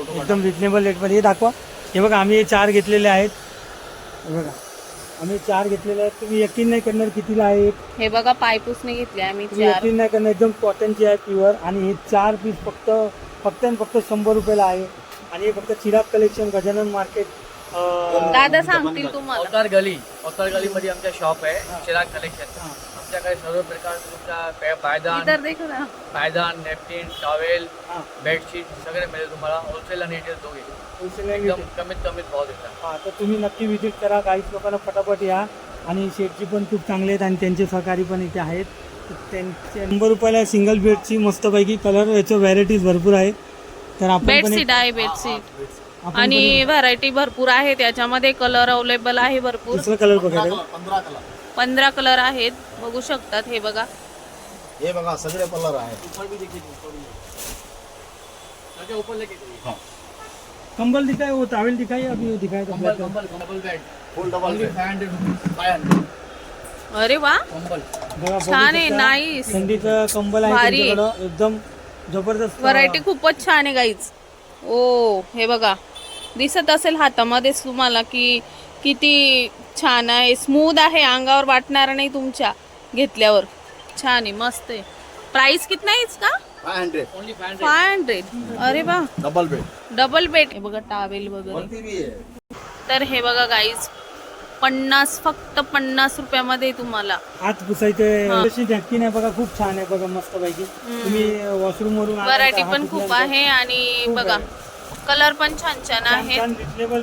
एकदम रिजनेबल रेटमध्ये हे दाखवा. हे बघा आम्ही हे चार घेतलेले आहेत. हे बघा. आम्ही चार घेतलेले आहेत. तुम्ही यकीन नाही करणार कितीला आहे एक हे बघा पायपुसने घेतले आम्ही तुम्ही चार. यकीन नाही करणार. एकदम कॉटनची आहे प्युअर आणि हे चार पीस फक्त फक्त आणि फक्त शंभर रुपयाला आहे. आणि हे फक्त चिराग कलेक्शन गजानन मार्केट दादा सांगतील तुम्हाला. अवतार गली. अवतार गलीमध्ये आमच्या शॉप आहे चिराग कलेक्शन आमच्याकडे सर्व प्रकार तुमचा पायदान इधर देखो ना पायदान नेपकिन टॉवेल बेडशीट सगळे मिळेल तुम्हाला. होलसेल आणि रिटेल दोघे. एकदम कमीत कमीत भाव देतात हा तर तुम्ही नक्की विजिट करा. काहीच लोकांना फटाफट या. आणि शेटची पण खूप चांगले आहेत आणि त्यांचे सहकारी पण इथे आहेत. तर त्यांचे शंभर रुपयाला सिंगल बेडची मस्तपैकी कलर याचं व्हॅरायटीज भरपूर आहे तर आपण पण बेडशीट आहे बेडशीट आणि व्हरायटी भरपूर आहे त्याच्यामध्ये कलर अवेलेबल आहे भरपूर. दुसरा कलर बघायला पंधरा कलर पंधरा कलर आहेत बघू शकतात हे बघा. हे बघा सगळे कलर आहे ऊपर भी देखिए ऊपर भी सगळे ऊपर लेके जाइए कंबल दिखाए वो टावल दिखाई अभी वो दिखाए तो कंबल कंबल कंबल बेड फुल डबल हंड्रेड अरे वा. कंबल. छान आहे. नाईस थंडीचं कंबल आहे भारी. एकदम जबरदस्त व्हरायटी खूपच छान आहे गाईज ओ हे बघा. दिसत असेल हातामध्येच तुम्हाला की किती छान आहे. स्मूथ आहे अंगावर वाटणार नाही तुमच्या घेतल्यावर. छान आहे मस्त आहे. प्राइस कितना आहे इसका? फाय हंड्रेड अरे वा. डबल बेड डबल बेड हे बघा टावेल वगैरे. तर हे बघा गाईज पन्नास फक्त पन्नास रुपयामध्ये तुम्हाला. हात पुसायचे झटकी नाही बघा खूप छान आहे बघा मस्त पैकी तुम्ही वॉशरूम वरून व्हरायटी पण खूप आहे आणि बघा. कलर पण छान छान आहेत रिजनेबल